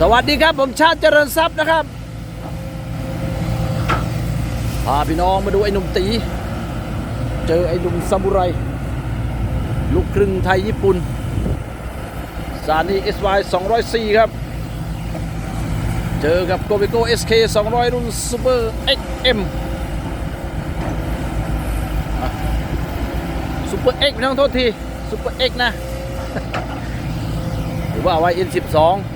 สวัสดีครับผมชาติเจริญทรัพย์นะครับพาพี่น้องมาดูไอ้หนุ่มตี เจอไอ้หนุ่มซามูไร ลูกครึ่งไทยญี่ปุ่นซานี SY 204ครับ เจอกับโกเบโก SK 200รุ่นซูเปอร์ XM ซูเปอร์ X พี่น้องโทษทีซูเปอร์ X นะ หรือว่า YN12 อ่าหรือ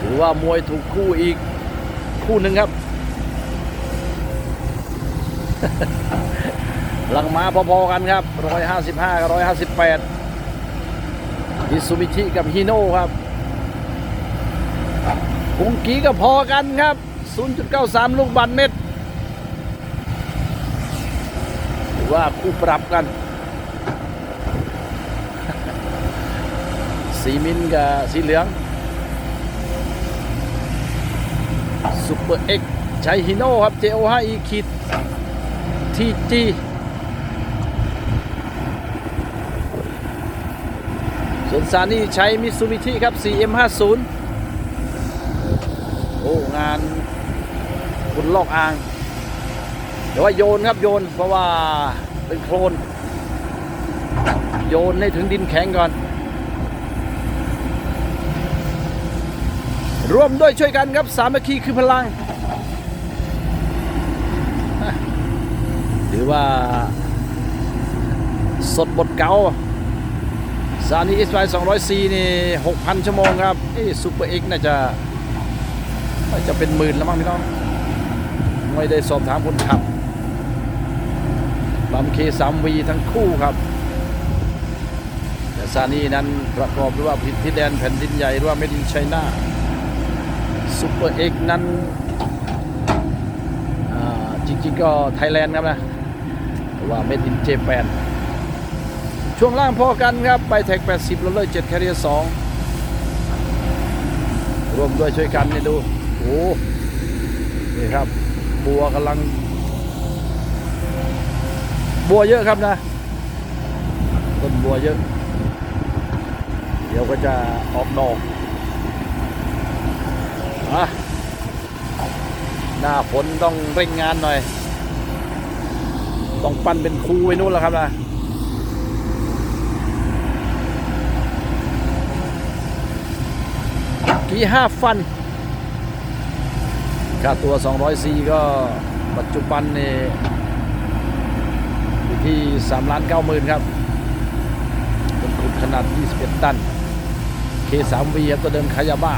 ถือว่ามวยถูกคู่อีกคู่หนึ่งครับ หลังมาพอๆกันครับ 155 กับ 158ฮิซูบิชิกับฮิโน่ครับกุงกีก็พอกันครับ 0.93 ลูกบาทเม็ดหรือว่าคู่ปรับกัน สีมินกับสีเหลืองซูเปอร์เอ็กใช้ฮิโน่ครับ JO5E ขีดทีจีส่วนซานี่ใช้มิซูบิชิครับ CM50 โอ้ งานคุณลอกอ่างเดี๋ยวว่าโยนครับโยนเพราะว่าเป็นโคลนโยนให้ถึงดินแข็งก่อน ร่วมด้วยช่วยกันครับสามัคคีคือพลัง หรือว่า สดบทเก่าซานีเอสไสองร้อยซีนี่หกพันชั่วโมงครับเอ้ซูเปอร์เอ็กน่าจะน่าจะเป็นหมื่นแล้วมั้งพี่น้อง ไม่ได้สอบถามคนขับบัมเคสามวีทั้งคู่ครับแต่ซานีนั้นประกอบด้วยว่าพิษแดนแผ่นดินใหญ่หรือว่าเมดินไชน่า ซูเปอร์เอ็กนั้นจริงๆก็ไทยแลนด์ครับนะแต่ว่าเมดินเจแปนช่วงล่างพอกันครับไปแท็ก 80แล้วเลย7แคเรีย2รวมด้วยช่วยกันเนี่ยดู โอ้นี่ครับ บัวกำลัง บัวเยอะครับนะ ต้นบัวเยอะ เดี๋ยวก็จะออกดอก หน้าฝนต้องเร่งงานหน่อย ต้องปั้นเป็นครูไว้นู่นแล้วครับนะกี่ห้าฟัน ค่าตัว 204ก็ปัจจุบันนี่อยู่ที่3ล้าน9หมื่นครับเป็นขุดขนาด 21 ตัน K3V ครับตัวเดิมคายาบ้า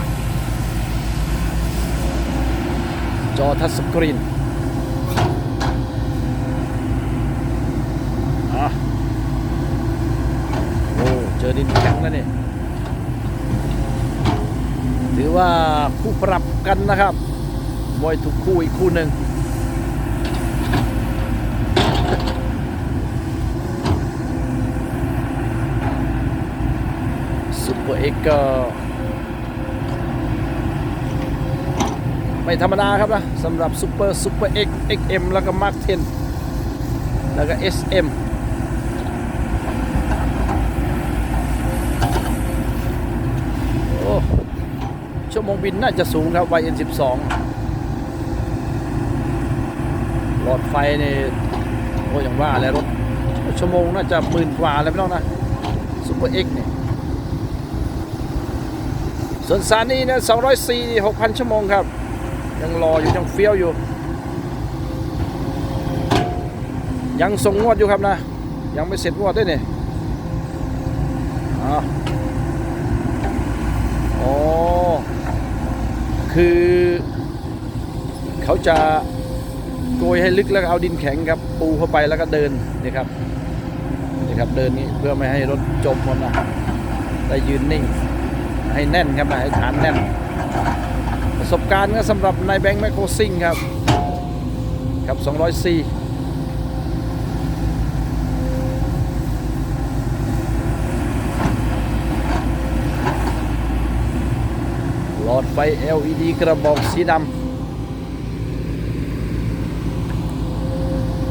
จอทัชสกรีนโอ้เจอดินแข็งแล้วนี่ถือว่าคู่ปรับกันนะครับมวยถูกคู่อีกคู่หนึ่งซุปเปอร์เอ็กก็ ไม่ธรรมดาครับนะสำหรับซูเปอร์ซูเปอร์ X XM แล้วก็มาร์ค10แล้วก็ SM โอ้ชั่วโมงบินน่าจะสูงครับ YN12 หลอดไฟนี่โอ้อย่างว่าแล้วรถ ชั่วโมงน่าจะหมื่นกว่าแล้วไม่ต้องนะซูเปอร์ X นี่ส่วนซานี่นะ204 6,000 ชั่วโมงครับ ยังรออยู่ยังเฟี้ยวอยู่ ยังส่งงวดอยู่ครับนะ ยังไม่เสร็จงวดด้วยเนี่ยอ๋อ คือเขาจะโกยให้ลึกแล้วเอาดินแข็งครับ ปูเข้าไปแล้วก็เดินนี่ครับนี่ครับเดินนี้เพื่อไม่ให้รถจมหมดนะได้ยืนนิ่ง ให้แน่นครับนะให้ฐานแน่น ประสบการณ์ก็สำหรับนายแบงค์แมคโครซิงครับ ครับ 204หลอดไฟ LED กระบอกสีดำ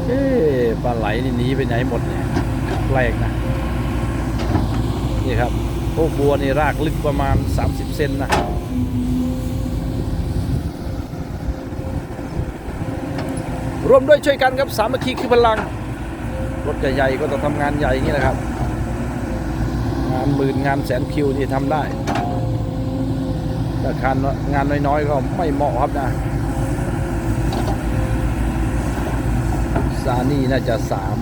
เอ๊ะปลาไหลนี่หนีไปไหนหมดเนี่ยแปลกนะ นี่ครับพวกบัวนี่รากลึกประมาณ 30 เซนนะ ร่วมด้วยช่วยกันครับสามัคคีคือพลัง รถใหญ่ๆก็ต้องทำงานใหญ่อย่างนี้นะครับ งานหมื่นงานแสนคิวนี่ทำได้แต่การงานน้อยๆก็ไม่เหมาะครับนะซานี่น่าจะสาม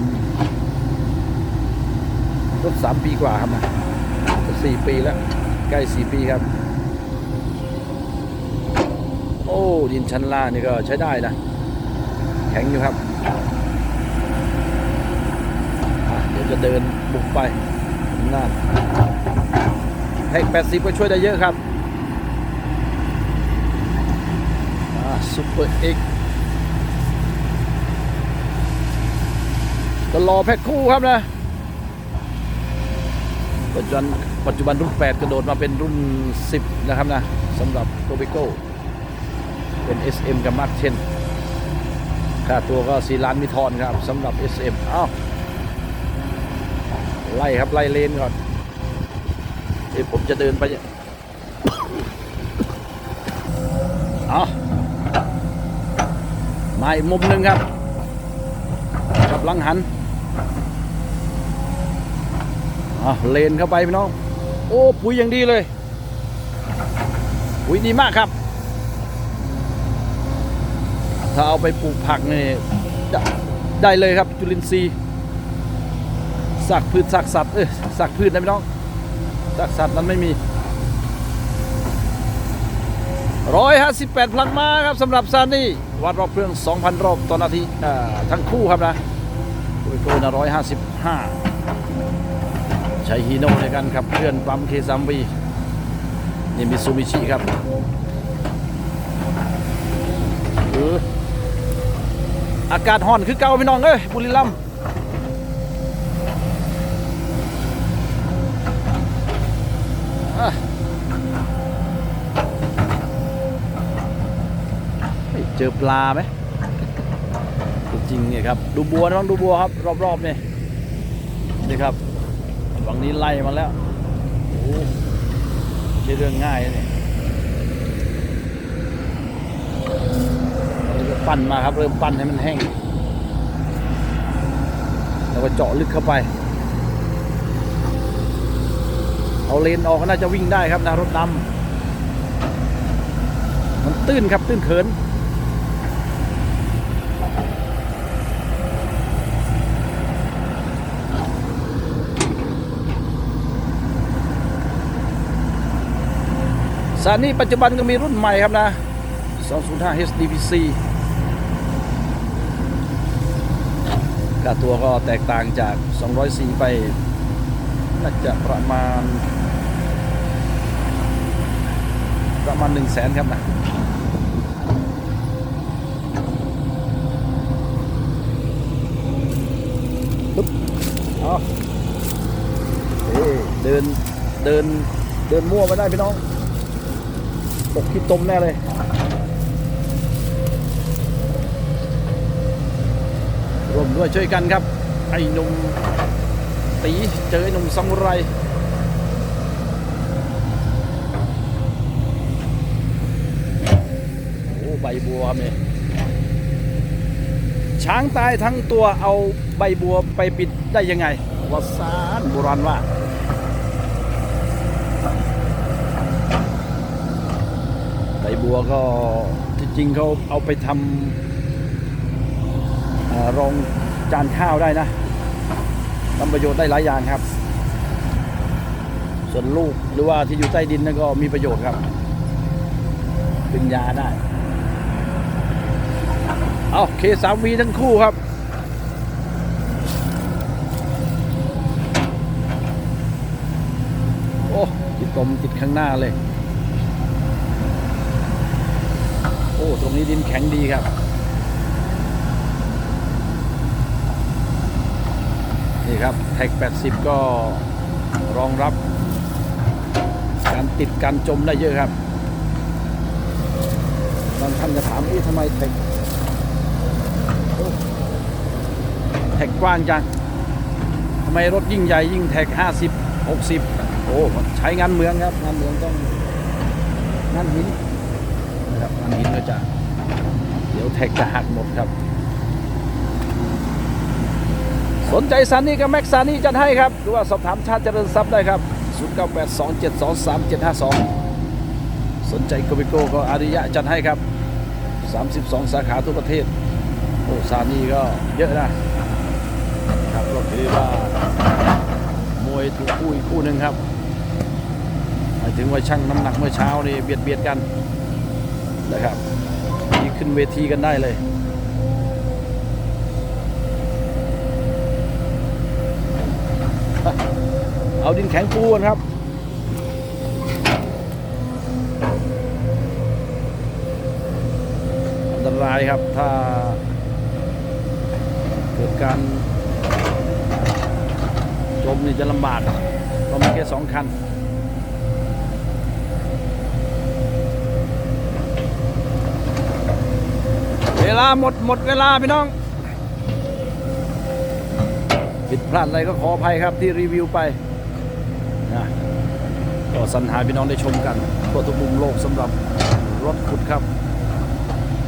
รถสามปีกว่าครับนะจะสี่ปีแล้วใกล้สี่ปีครับ โอ้ดินชั้นล่างนี่ก็ใช้ได้นะ ข็งอยู่ครับ เดี๋ยวจะเดินบุกไปน่าแท็ก80ก็ช่วยได้เยอะครับซุปเปอร์เอ็กก็รอแพ็คคู่ครับนะ ปัจจุบันปัจจุบันรุ่น 8 กระโดดมาเป็นรุ่น 10 นะครับนะสำหรับโตบิโก้เป็น SM กับ Mark 10 ค่าตัวก็สี่ล้านมิทอนครับสำหรับ SM อ้าวไล่ครับไล่เลนก่อนเดี๋ยวผมจะเดินไปเอามาอีกมุมหนึ่งครับกับหลังหันเอาเลนเข้าไปพี่น้อง โอ้ ปุ๋ยอย่างดีเลย ปุ๋ยดีมากครับ ถ้าเอาไปปลูกผักนี่ได้ได้เลยครับจุลินทรีย์สักพืชสักสัตว์เอ้ยสักพืชนะพี่น้องสักสัตว์นั้นไม่มีร้อยห้าสิบแปดพลังมาครับสำหรับซานนี่วัดรอบเครื่อง2,000รอบต่อนาทีทั้งคู่ครับนะโดยโกนะร้อยห้าสิบห้าใช้ฮีโน่ในการขับเคลื่อนปั๊มเคซัมวีนี่มิซูบิชิครับเออ อากาศห่อนคือเก่าพี่น้องเอ้ยบุรีรัมย์เจอปลาไหมจริงๆเนี่ยครับดูบัวน้องดูบัวครับ รอบๆเนี่ยนี่ครับฝั่งนี้ไล่มาแล้วโอ้ไม่เรื่องง่ายเนี่ยเราจะ ปั้นมาครับ เริ่มปั้นให้มันแห้ง แล้วก็เจาะลึกเข้าไป เอาเลนออกก็น่าจะวิ่งได้ครับนะรถดำมันตื้นครับตื้นเขินสานีปัจจุบันก็มีรุ่นใหม่ครับนะ 205 HDPC ค่าตัวก็แตกต่างจาก 204 ไป น่าจะประมาณ ประมาณ 1 0 0 0 0แสนครับนะปึ๊บเอเอ้เดิน เดิน เดินมั่วไม่ได้พี่น้องตกขี้ตมแน่เลย ร่วม ด้วยช่วยกันครับ ไอ้หนุ่มตีเจอไอ้หนุ่มซามูไรโอ้ใบบัวครับเนี่ยช้างตายทั้งตัวเอาใบบัวไปปิดได้ยังไงวาสานโบราณว่าใบบัวก็ที่จริงเขาเอาไปทำ รองจานข้าวได้นะทำประโยชน์ได้หลายอย่างครับ ส่วนลูกหรือว่าที่อยู่ใต้ดินนั่นก็มีประโยชน์ครับ เป็นยาได้ เอาเคสามวีทั้งคู่ครับโอ้ติดตมติดข้างหน้าเลย โอ้ ตรงนี้ดินแข็งดีครับ นี่ครับแท็ก 80 ก็รองรับ การติดการจมได้เยอะครับบางท่านจะถามว่าทำไมแท็กแท็กกว้างจังทำไมรถยิ่งใหญ่ยิ่งแท็ก 50 60 โอ้ใช้งานเมืองครับ งานเมืองต้องงานหินนะครับงานหินก็จะ เดี๋ยวแท็กจะหักหมดครับ สนใจซันนี่กับแม็กซานี่จัดให้ครับ หรือว่าสอบถามชาติเจริญทรัพย์ได้ครับ 0982723723สนใจโกบิโก้ก็อาริยะจัดให้ครับ 32 สาขาทั่วประเทศ โอ้ซานี่ก็เยอะนะครับก็คือว่ามวยถูกคู่อีกคู่หนึ่งครับหมายถึงว่าช่างน้ำหนักเมื่อเช้านี่เบียดเบียดกันนะครับนี่ขึ้นเวทีกันได้เลย เอา ดินแข็งปูนครับ อันตรายครับถ้าเกิดการจมนี่จะลำบากต้องมีแค่สองคันเวลาหมดหมดเวลาพี่น้อง ผิดพลาดอะไรก็ขออภัยครับที่รีวิวไป ก็สรรหาพี่น้องได้ชมกันทั่วทุกมุมโลกสำหรับรถขุดครับ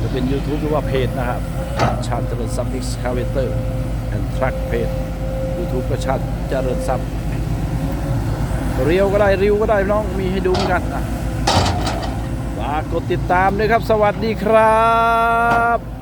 จะเป็น YouTube หรือว่าเพจนะครับชาติเจริญทรัพย์ Excavator and Truck เพจ YouTube ก็ชาติเจริญทรัพย์เรียวก็ได้ริวก็ได้น้องมีให้ดูเหมือนกันนะฝากกดติดตามด้วยครับ สวัสดีครับ